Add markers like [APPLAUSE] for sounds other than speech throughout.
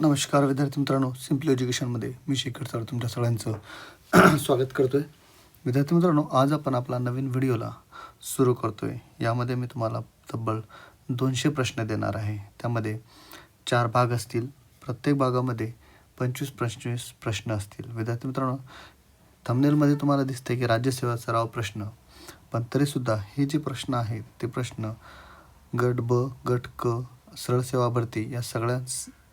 नमस्कार विद्यार्थी मित्रांनो सिंपल एज्युकेशनमध्ये मी शेखर सर तुमच्या सगळ्यांचं [CLEARS THROAT] स्वागत करतो आहे विद्यार्थी मित्रांनो आज आपण आपला नवीन व्हिडिओला सुरू करतो आहे यामध्ये मी तुम्हाला तब्बल दोनशे प्रश्न देणार आहे. त्यामध्ये चार भाग असतील. प्रत्येक भागामध्ये पंचवीस पंचवीस प्रश्न असतील. विद्यार्थी मित्रांनो थंबनेलमध्ये तुम्हाला दिसते की राज्यसेवा सराव प्रश्न पण तरीसुद्धा हे जे प्रश्न आहेत ते प्रश्न गट ब गट क सरळ सेवा भरती या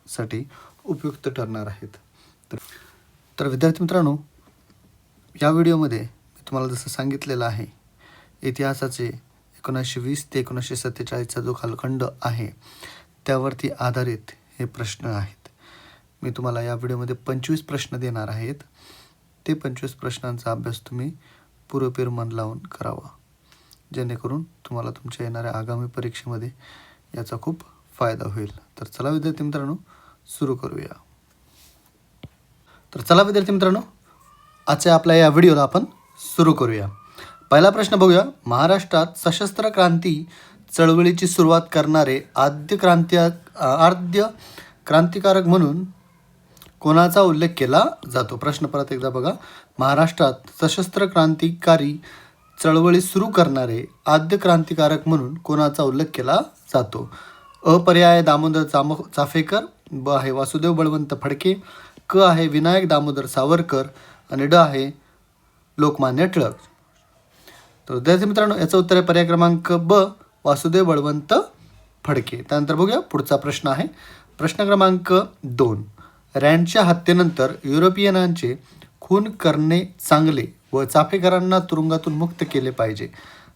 साठी उपयुक्त ठरणार आहेत. तर तर विद्यार्थी मित्रांनो या व्हिडिओमध्ये मी तुम्हाला जसं सांगितलेलं आहे इतिहासाचे एकोणीसशे वीस ते एकोणीसशे सत्तेचाळीसचा जो कालखंड आहे त्यावरती आधारित हे प्रश्न आहेत. मी तुम्हाला या व्हिडिओमध्ये पंचवीस प्रश्न देणार आहेत. ते पंचवीस प्रश्नांचा अभ्यास तुम्ही पूर्वपीर मन लावून करावा. जेणेकरून तुम्हाला तुमच्या येणाऱ्या आगामी परीक्षेमध्ये याचा खूप फायदा होईल. तर चला विद्यार्थी मित्रांनो सुरू करूया. तर चला विद्यार्थी मित्रांनो आजच्या आपल्या या व्हिडिओला आपण सुरू करूया. पहिला प्रश्न बघूया महाराष्ट्रात सशस्त्र क्रांती चळवळीची सुरुवात करणारे आद्य क्रांती आद्य क्रांतिकारक म्हणून कोणाचा उल्लेख केला जातो? प्रश्न परत एकदा बघा. महाराष्ट्रात सशस्त्र क्रांतिकारी चळवळी सुरू करणारे आद्य क्रांतिकारक म्हणून कोणाचा उल्लेख केला जातो? अपर्याय दामोदर चाम चाफेकर ब आहे वासुदेव बळवंत फडके क आहे विनायक दामोदर सावरकर आणि ड आहे लोकमान्य टिळक. तर विद्यार्थी मित्रांनो याचं उत्तर आहे पर्याय क्रमांक ब वासुदेव बळवंत फडके. त्यानंतर बघूया पुढचा प्रश्न आहे. प्रश्न क्रमांक दोन. रँडच्या हत्येनंतर युरोपियनांचे खून करणे चांगले व चाफेकरांना तुरुंगातून मुक्त केले पाहिजे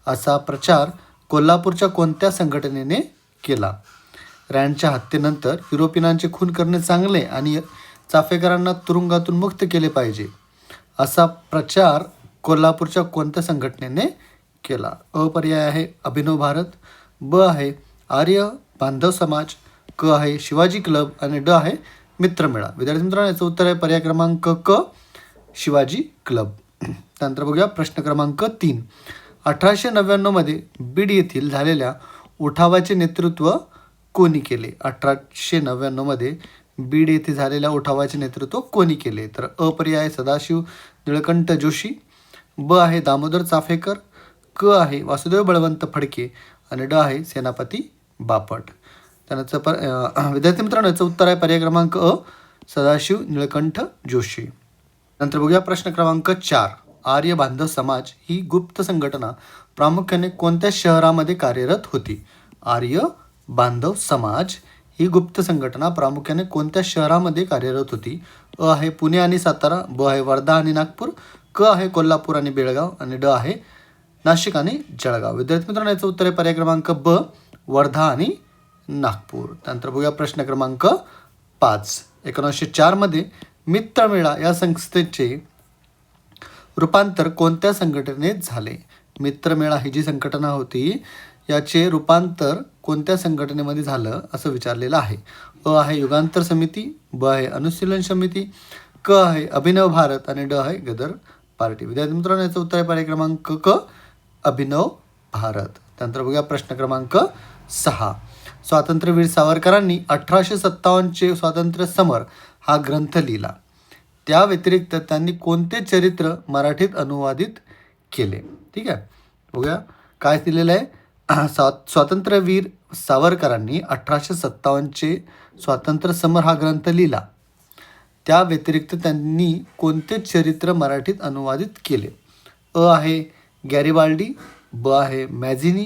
असा प्रचार कोल्हापूरच्या कोणत्या संघटनेने केला? रँडच्या हत्येनंतर युरोपियनांचे खून करणे चांगले आणि चाफेकरांना तुरुंगातून मुक्त केले पाहिजे. असा प्रचार कोल्हापूरच्या कोणत्या संघटनेने केला? अ पर्याय आहे अभिनव भारत ब आहे आर्य बांधव समाज क आहे शिवाजी क्लब आणि ड आहे मित्रमेळा. विद्यार्थी मित्रांनो याचं उत्तर आहे पर्याय क्रमांक क शिवाजी क्लब. त्यानंतर बघूया प्रश्न क्रमांक तीन. अठराशे नव्याण्णवमध्ये बीड येथील झालेल्या उठावाचे नेतृत्व कोणी केले? अठराशे नव्याण्णवमध्ये बीड येथे झालेल्या उठावाचे नेतृत्व कोणी केले? तर अपर्याय सदाशिव निळकंठ जोशी ब आहे दामोदर चाफेकर क आहे वासुदेव बळवंत फडके आणि ड आहे सेनापती बापट. त्यानंतर पर विद्यार्थी मित्रांनो याचं उत्तर आहे पर्याय क्रमांक अ सदाशिव निळकंठ जोशी. नंतर बघूया प्रश्न क्रमांक चार. आर्य बांधव समाज ही गुप्त संघटना प्रामुख्याने कोणत्या शहरामध्ये कार्यरत होती? आर्य बांधव समाज ही गुप्त संघटना प्रामुख्याने कोणत्या शहरामध्ये कार्यरत होती? अ आहे पुणे आणि सातारा ब आहे वर्धा आणि नागपूर क आहे कोल्हापूर आणि बेळगाव आणि ड आहे नाशिक आणि जळगाव. विद्यार्थी मित्रांनो याचं उत्तर आहे पर्याय क्रमांक ब वर्धा आणि नागपूर. त्यानंतर बघूया प्रश्न क्रमांक पाच. एकोणीसशे चारमध्ये मित्रमेळा या संस्थेचे रूपांतर कोणत्या संघटनेत झाले? मित्रमेळा ही जी संघटना होती याचे रूपांतर कोणत्या संघटनेमध्ये झालं असं विचारलेलं आहे? अ आहे युगांतर समिती ब आहे अनुशीलन समिती क आहे अभिनव भारत आणि ड आहे गदर पार्टी. विद्यार्थी मित्रांनो याचं उत्तर आहे पर्याय क्रमांक क अभिनव भारत. त्यानंतर बघूया प्रश्न क्रमांक सहा. स्वातंत्र्यवीर सावरकरांनी अठराशे सत्तावन्नचे स्वातंत्र्य समर हा ग्रंथ लिहिला. त्या व्यतिरिक्त त्यांनी कोणते चरित्र मराठीत अनुवादित केले? ठीक आहे. बघूया. काय दिलेलं आहे? [CLEARS THROAT] स्वा स्वातंत्र्यवीर सावरकरांनी अठराशे सत्तावन्नचे स्वातंत्र्य समर हा ग्रंथ लिहिला. त्या व्यतिरिक्त त्यांनी कोणते चरित्र मराठीत अनुवादित केले? अ आहे गॅरिबाल्डी ब आहे मॅझिनी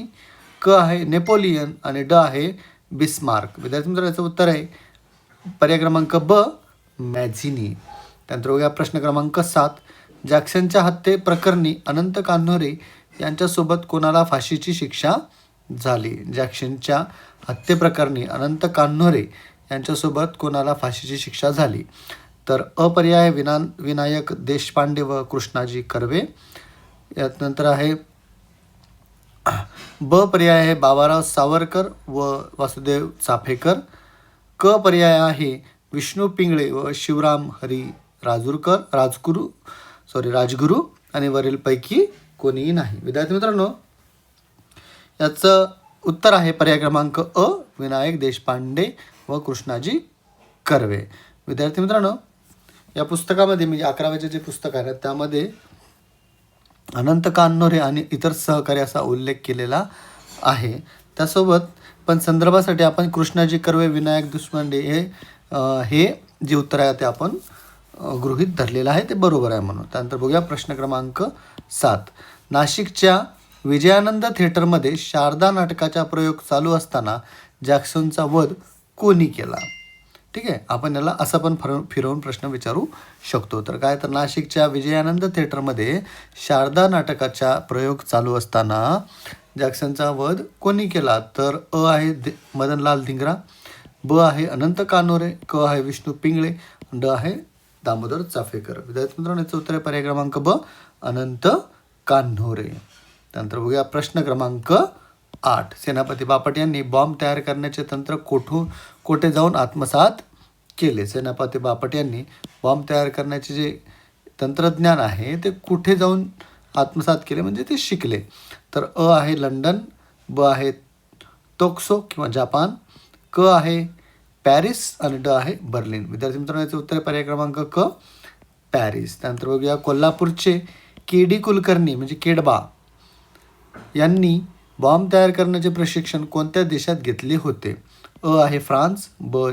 क आहे नेपोलियन आणि ड आहे बिस्मार्क. विद्यार्थी मित्र याचं उत्तर आहे पर्याय क्रमांक ब मॅझिनी. त्यानंतर बघूया प्रश्न क्रमांक सात. जॅक्सनच्या हत्ये प्रकरणी अनंत कान्होरे यांच्यासोबत कोणाला फाशीची शिक्षा झाली. जॅक्शनच्या हत्येप्रकरणी अनंत कान्होरे यांच्यासोबत कोणाला फाशीची शिक्षा झाली? तर अपर्याय विना विनायक देशपांडे व कृष्णाजी कर्वे. यात नंतर आहे ब पर्याय आहे बाबाराव सावरकर व वासुदेव चाफेकर. क पर्याय आहे विष्णू पिंगळे व शिवराम हरी राजूरकर राजगुरू सॉरी राजगुरू आणि वरीलपैकी कोणीही नाही. विद्यार्थी मित्रांनो याचं उत्तर आहे पर्याय क्रमांक अ विनायक देशपांडे व कृष्णाजी कर्वे. विद्यार्थी मित्रांनो या पुस्तकामध्ये म्हणजे अकराव्याचे जे पुस्तक आहे त्यामध्ये अनंत कान्नोरे आणि इतर सहकारी असा उल्लेख केलेला आहे. त्यासोबत पण संदर्भासाठी आपण कृष्णाजी कर्वे विनायक देशपांडे हे हे जे उत्तर आहे ते आपण गृहित गृहीत धरलेलं आहे ते बरोबर आहे म्हणून. त्यानंतर बघूया प्रश्न क्रमांक सात. नाशिकच्या विजयानंद थिएटरमध्ये शारदा नाटकाचा प्रयोग चालू असताना जॅक्सनचा वध कोणी केला? ठीक आहे आपण याला असं पण फर फिरवून प्रश्न विचारू शकतो. तर काय तर नाशिकच्या विजयानंद थिएटरमध्ये शारदा नाटकाचा प्रयोग चालू असताना जॅक्सनचा वध कोणी केला? तर अ आहे दे मदनलाल धिंगरा ब आहे अनंत कानोरे क आहे विष्णू पिंगळे ड आहे दामोदर चाफेकर. विद्यार्थी मित्रांनो याचं उत्तर आहे पर्याय क्रमांक ब अनंत कान्होरे त्यानंतर बघूया. प्रश्न क्रमांक आठ. सेनापती बापट यांनी बॉम्ब तयार करण्याचे तंत्र कोठून कोठे जाऊन आत्मसात केले? सेनापती बापट यांनी बॉम्ब तयार करण्याचे जे तंत्रज्ञान आहे ते कुठे जाऊन आत्मसात केले? म्हणजे ते शिकले. तर अ आहे लंडन ब आहे तोक्सो किंवा जापान क आहे पॅरिस आणि ड आहे बर्लिन. विद्यार्थी मित्रांनो याचं उत्तर पर्याय क्रमांक क पॅरिस. त्यानंतर बघूया कोल्हापूरचे के डी कुलकर्णी म्हणजे केडबा यांनी बॉम्ब तयार करण्याचे प्रशिक्षण कोणत्या देशात घेतले होते? अ आहे फ्रान्स ब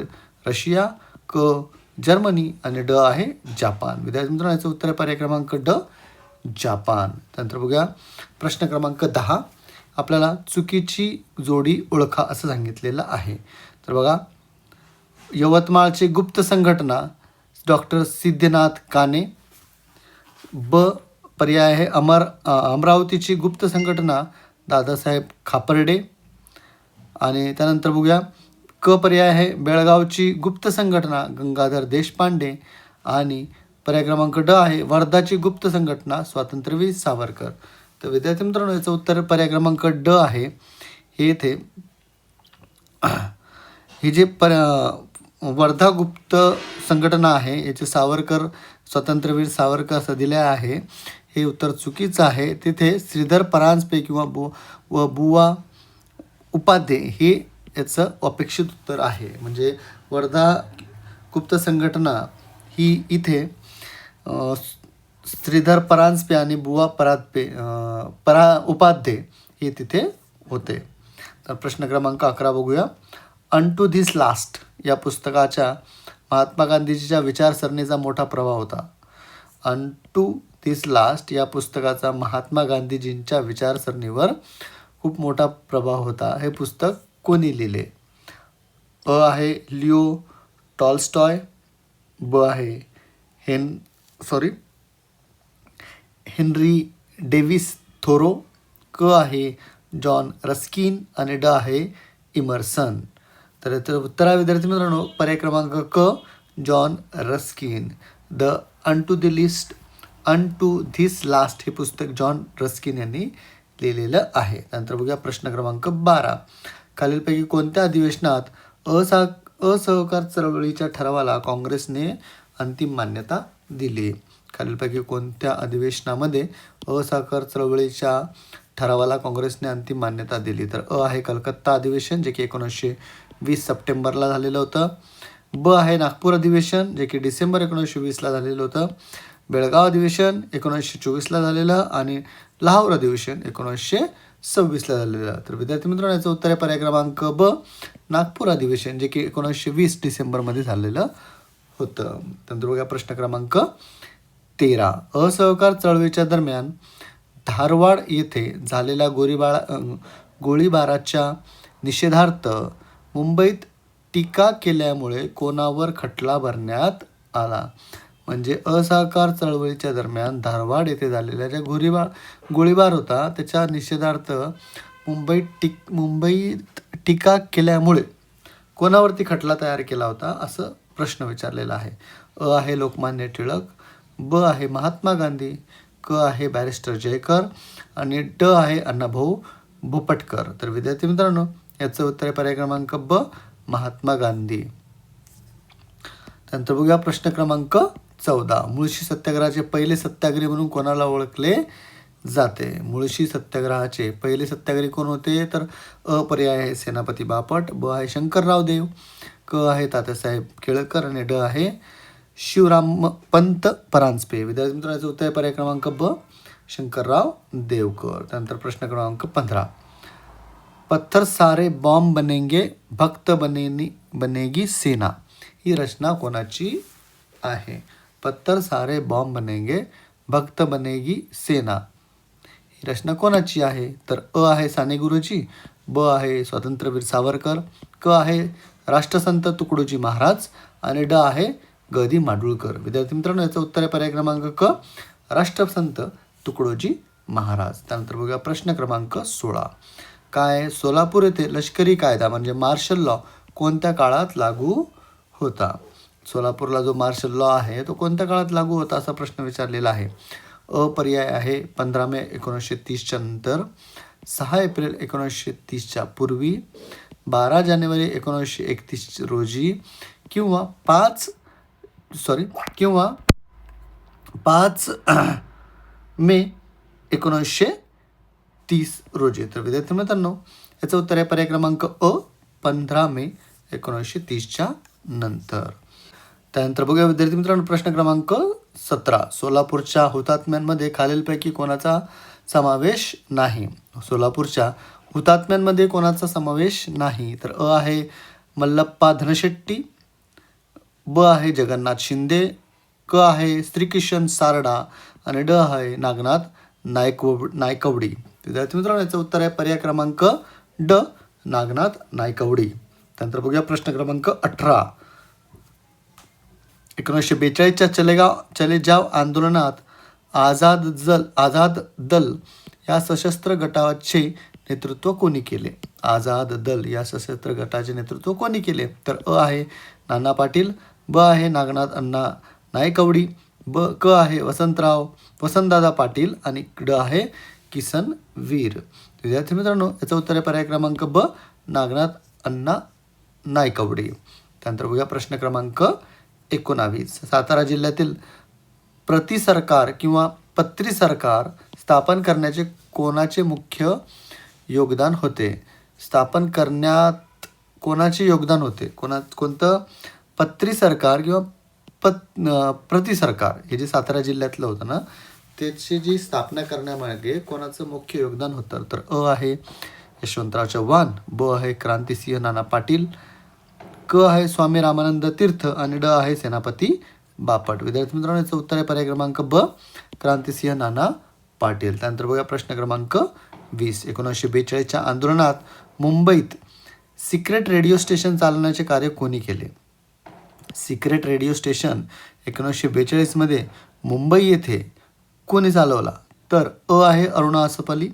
रशिया क जर्मनी आणि ड आहे जापान. विद्यार्थी मित्रांनो याचं उत्तर आहे पर्याय क्रमांक ड जापान. त्यानंतर बघूया. प्रश्न क्रमांक दहा. आपल्याला चुकीची जोडी ओळखा असं सांगितलेलं आहे. तर बघा. यवतमाळचे गुप्त संघटना डॉक्टर सिद्धनाथ काने ब पर्याय आहे अमर अमरावतीची गुप्त संघटना दादासाहेब खापर्डे. आणि त्यानंतर बघूया क पर्याय आहे बेळगावची गुप्त संघटना गंगाधर देशपांडे. आणि पर्याय क्रमांक ड आहे वर्धाची गुप्त संघटना स्वातंत्र्यवीर सावरकर. तर विद्यार्थी मित्रांनो याचं उत्तर पर्याय क्रमांक ड आहे. हे येथे ही जे पर वर्धा गुप्त संघटना आहे याचे सावरकर स्वातंत्र्यवीर सावरकर असं दिले आहे. हे उत्तर चुकीचं आहे. तिथे श्रीधर परांजपे किंवा बु व बुवा उपाध्ये हे याचं अपेक्षित उत्तर आहे. म्हणजे वर्धा गुप्त संघटना ही इथे श्रीधर परांजपे आणि बुवा परातपे परा उपाध्ये हे तिथे होते. तर प्रश्न क्रमांक अकरा बघूया. अन टू धिस लास्ट या पुस्तकाच्या महात्मा गांधीजीच्या विचारसरणीचा मोठा प्रभाव होता. अन टू तीस लास्ट या पुस्तकाचा महात्मा गांधीजींच्या विचारसरणीवर खूप मोठा प्रभाव होता. हे पुस्तक कोणी लिहिले? अ आहे लिओ टॉल्स्टॉय ब आहे हेन सॉरी हेनरी डेव्हिस थोरो क आहे जॉन रस्किन आणि ड आहे इमर्सन. तर याचं उत्तरा विद्यार्थी मित्रांनो पर्याय क्रमांक क John Ruskin. The unto the list unto this last हे पुस्तक जॉन रस्किन यांनी लिहिलेलं आहे. नंतर बघूया प्रश्न क्रमांक बारा. खालीलपैकी कोणत्या अधिवेशनात असा असहकार चळवळीच्या ठरावाला काँग्रेसने अंतिम मान्यता दिली? खालीलपैकी कोणत्या अधिवेशनामध्ये असहकार चळवळीच्या ठरावाला काँग्रेसने अंतिम मान्यता दिली? तर अ आहे कलकत्ता अधिवेशन जे की एकोणीसशे वीस सप्टेंबरला झालेलं होतं. ब आहे नागपूर अधिवेशन जे की डिसेंबर एकोणीसशे वीसला झालेलं होतं. बेळगाव अधिवेशन एकोणीसशे चोवीसला झालेलं आणि लाहोर अधिवेशन एकोणीसशे सव्वीसला झालेलं. तर विद्यार्थी मित्रांनो याचं उत्तर आहे पर्याय क्रमांक ब नागपूर अधिवेशन जे की एकोणीसशे वीस डिसेंबरमध्ये झालेलं होतं. त्यानंतर बघा प्रश्न क्रमांक तेरा. असहकार चळवळीच्या दरम्यान धारवाड येथे झालेल्या गोळीबाळा गोळीबाराच्या निषेधार्थ मुंबईत टीका केल्यामुळे कोणावर खटला भरण्यात आला? म्हणजे असहकार चळवळीच्या दरम्यान धारवाड येथे झालेल्या ज्या गोळीबार गोळीबार होता त्याच्या निषेधार्थ मुंबईत टिक मुंबईत टीका केल्यामुळे कोणावरती खटला तयार केला होता असं प्रश्न विचारलेला आहे. अ आहे लोकमान्य टिळक ब आहे महात्मा गांधी क आहे बॅरिस्टर जयकर आणि ड आहे अण्णाभाऊ भोपटकर तर विद्यार्थी मित्रांनो याचं उत्तर आहे पर्याय क्रमांक ब महात्मा गांधी. त्यानंतर बघूया प्रश्न क्रमांक चौदा. मुळशी सत्याग्रहाचे पहिले सत्याग्रही म्हणून कोणाला ओळखले जाते? मुळशी सत्याग्रहाचे पहिले सत्याग्रही कोण होते? तर अ पर्याय आहे सेनापती बापट ब आहे शंकरराव देव क आहे तात्यासाहेब केळकर आणि ड आहे शिवराम पंत परांजपे. विद्यार्थी मित्रांचं उत्तर आहे पर्याय क्रमांक ब शंकरराव देवकर. त्यानंतर प्रश्न क्रमांक पंधरा. पत्थर सारे बॉम्ब बनेंगे भक्त बनेनी बनेगी सेना. ही रचना कोणाची आहे? पत्थर सारे बॉम्ब बनेंगे भक्त बनेगी सेना। ही रचना कोणाची आहे? तर अ आहे साने गुरुजी ब आहे स्वातंत्र्यवीर सावरकर क आहे राष्ट्रसंत तुकडोजी महाराज आणि ड आहे ग दी माडुळकर. विद्यार्थी मित्रांनो याचं उत्तर आहे पर्याय क्रमांक क राष्ट्रसंत तुकडोजी महाराज. त्यानंतर बघूया प्रश्न क्रमांक सोळा. काय सोलापूर येथे लष्करी कायदा म्हणजे मार्शल लॉ कोणत्या काळात लागू होता? सोलापूरला जो मार्शल लॉ आहे तो कोणत्या काळात लागू होता असा प्रश्न विचारलेला आहे? अ पर्याय आहे पंधरा मे एकोणीसशे तीसच्या नंतर सहा एप्रिल एकोणीसशे तीसच्या पूर्वी बारा जानेवारी एकोणीसशे एकतीस रोजी किंवा पाच सॉरी किंवा पाच [CLEARS THROAT] मे एकोणीसशे तीस रोजी. तर विद्यार्थी मित्रांनो याचं उत्तर आहे पर्याय क्रमांक अ पंधरा मे एकोणीसशे तीसच्या नंतर. त्यानंतर बघूया विद्यार्थी मित्रांनो प्रश्न क्रमांक सतरा. सोलापूरच्या हुतात्म्यांमध्ये खालीलपैकी कोणाचा समावेश नाही? सोलापूरच्या हुतात्म्यांमध्ये कोणाचा समावेश नाही? तर अ आहे मल्लप्पा धनशेट्टी ब आहे जगन्नाथ शिंदे क आहे श्रीकिशन सारडा आणि ड आहे नागनाथ नायकव नायकवडी. विद्यार्थी मित्रांनो याचं उत्तर आहे पर्याय क्रमांक ड नागनाथ नायकवडी. त्यानंतर बघूया प्रश्न क्रमांक अठरा. एकोणीसशे बेचाळीसच्या चलेगाव चले जाव आंदोलनात आझाद जल आझाद दल या सशस्त्र गटाचे नेतृत्व कोणी केले? आझाद दल या सशस्त्र गटाचे नेतृत्व कोणी केले? तर अ आहे नाना पाटील ब आहे नागनाथ अण्णा नायकवडी ब क आहे वसंतराव वसंतदादा पाटील आणि ड आहे किसन वीर. विद्यार्थी मित्रांनो याचं उत्तर आहे पर्याय क्रमांक ब नागनाथ अण्णा नायकवडी. त्यानंतर बघूया प्रश्न क्रमांक एकोणावीस. सातारा जिल्ह्यातील प्रति सरकार किंवा पत्री सरकार स्थापन करण्याचे कोणाचे मुख्य योगदान होते? स्थापन करण्यात कोणाचे योगदान होते? कोणा कोणतं? पत्री सरकार किंवा पत प्रति सरकार. हे जे सातारा जिल्ह्यातलं होतं ना त्याची जी स्थापना करण्यामागे कोणाचं मुख्य योगदान होतं? तर अ आहे यशवंतराव चव्हाण ब आहे क्रांतिसिंह नाना पाटील क आहे स्वामी रामानंद तीर्थ आणि ड आहे सेनापती बापट. विद्यार्थी मित्रांनो याचं उत्तर आहे पर्याय क्रमांक ब क्रांतिसिंह नाना पाटील. त्यानंतर बघूया प्रश्न क्रमांक वीस. एकोणीसशे बेचाळीसच्या आंदोलनात मुंबईत सिक्रेट रेडिओ स्टेशन चालवण्याचे कार्य कोणी केले? सिक्रेट रेडिओ स्टेशन एकोणीसशे बेचाळीसमध्ये मुंबई येथे कोणी चालवला? तर अ आहे अरुणा असपली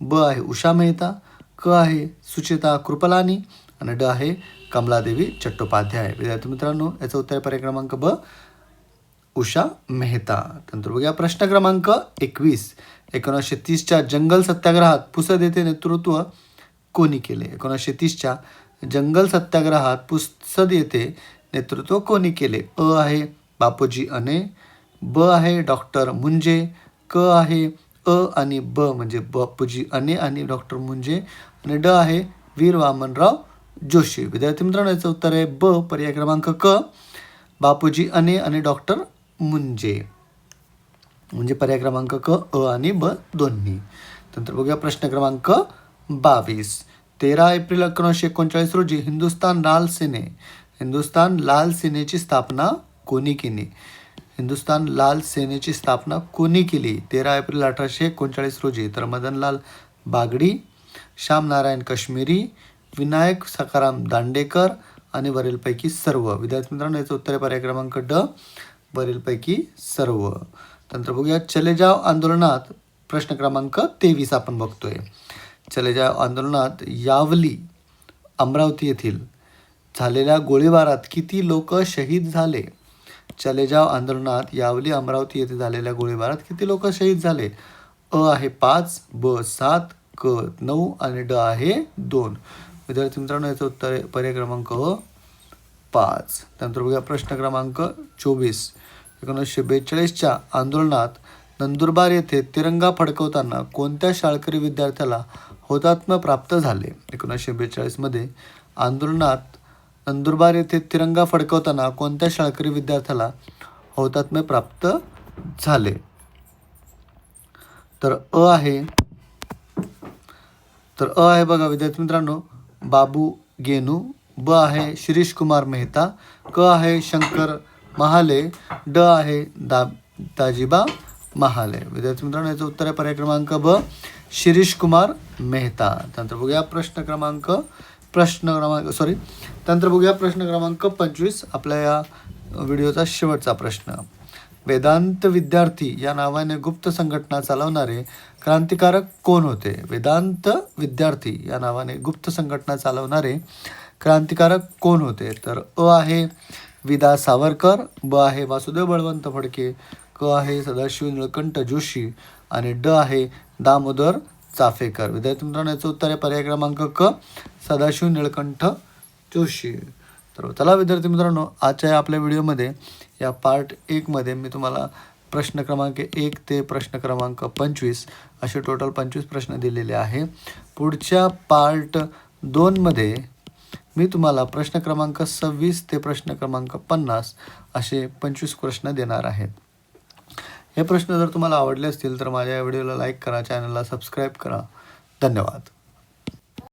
ब आहे उषा मेहता क आहे सुचेता कृपलानी आणि ड आहे कमलादेवी चट्टोपाध्याय. विद्यार्थी मित्रांनो याचं उत्तर आहे पर्याय क्रमांक ब उषा मेहता. त्यानंतर बघूया प्रश्न क्रमांक एकवीस. एकोणीसशे तीसच्या जंगल सत्याग्रहात पुसद येथे नेतृत्व कोणी केले? एकोणीसशे तीसच्या जंगल सत्याग्रहात पुसद येथे नेतृत्व कोणी केले? अ आहे बापूजी अने ब आहे डॉक्टर मुंजे क आहे अ आणि ब म्हणजे बापूजी अने आणि डॉक्टर मुंजे आणि ड आहे वीर वामनराव जोशी. विद्यार्थी मित्रांनो याचं उत्तर आहे ब पर्याय क्रमांक क बापूजी अने आणि डॉक्टर मुंजे. म्हणजे पर्याय क्रमांक क अ आणि ब दोन्ही. नंतर बघूया प्रश्न क्रमांक बावीस. तेरा एप्रिल एकोणीसशे एकोणचाळीस रोजी हिंदुस्तान लाल सेने हिंदुस्तान लाल सेनेची स्थापना कोणी केली? हिंदुस्तान लाल सेनेची स्थापना कोणी केली? तेरा एप्रिल अठराशे एकोणचाळीस रोजी तर मदनलाल बागडी श्यामनारायण काश्मीरी विनायक सखाराम दांडेकर आणि वरीलपैकी सर्व. विद्यार्थी मित्रांनो याचं उत्तर आहे पर्याय क्रमांक ड. वरीलपैकी सर्व. नंतर बघूया चले जाव आंदोलनात प्रश्न क्रमांक तेवीस आपण बघतोय. चले जाव आंदोलनात यावली अमरावती येथील झालेल्या गोळीबारात किती लोक शहीद झाले? चले जाव आंदोलनात यावली अमरावती येथे झालेल्या गोळीबारात किती लोक शहीद झाले? अ आहे पाच ब सात क नऊ आणि ड आहे दोन. विद्यार्थी मित्रांनो याचं उत्तर आहे पर्याय क्रमांक हो, पाच. त्यानंतर बघूया प्रश्न क्रमांक चोवीस. एकोणीसशे बेचाळीसच्या आंदोलनात नंदुरबार येथे तिरंगा फडकवताना कोणत्या शाळकरी विद्यार्थ्याला हौतात्म्य प्राप्त झाले? एकोणीसशे बेचाळीसमध्ये आंदोलनात नंदुरबार येथे तिरंगा फडकवताना कोणत्या शाळकरी विद्यार्थ्याला हौतात्म्य प्राप्त झाले? तर अ आहे तर अ आहे बघा विद्यार्थी मित्रांनो बाबू गेनू ब आहे शिरीष कुमार मेहता क आहे शंकर महाले ड आहे दा दाजिबा महाले. विद्यार्थी मित्रांनो याचं उत्तर आहे पर्याय क्रमांक ब शिरीष कुमार मेहता. त्यानंतर बघूया प्रश्न क्रमांक प्रश्न क्रमांक सॉरी त्यानंतर बघूया प्रश्न क्रमांक पंचवीस आपल्या या व्हिडिओचा शेवटचा प्रश्न. वेदांत विद्यार्थी या नावाने गुप्त संघटना चालवणारे क्रांतिकारक कोण होते? वेदांत विद्यार्थी या नावाने गुप्त संघटना चालवणारे क्रांतिकारक कोण होते? तर अ आहे विदा सावरकर ब आहे वासुदेव बळवंत फडके क आहे सदाशिव निळकंठ जोशी आणि ड आहे दामोदर चाफेकर. विद्यार्थी मित्रांनो याचं उत्तर आहे पर्याय क्रमांक क सदाशिव निळकंठ जोशी. तर चला विद्यार्थी मित्रांनो आजच्या या आपल्या व्हिडिओमध्ये या पार्ट एकमध्ये मी तुम्हाला प्रश्न क्रमांक एक ते प्रश्न क्रमांक पंचवीस असे टोटल पंचवीस प्रश्न दिलेले आहे. पुढच्या पार्ट दोनमध्ये मी तुम्हाला प्रश्न क्रमांक सव्वीस ते प्रश्न क्रमांक पन्नास असे पंचवीस प्रश्न देणार आहेत हे प्रश्न जर तुम्हाला आवडले असतील तर माझ्या या व्हिडिओला लाईक करा चॅनलला सबस्क्राईब करा. धन्यवाद.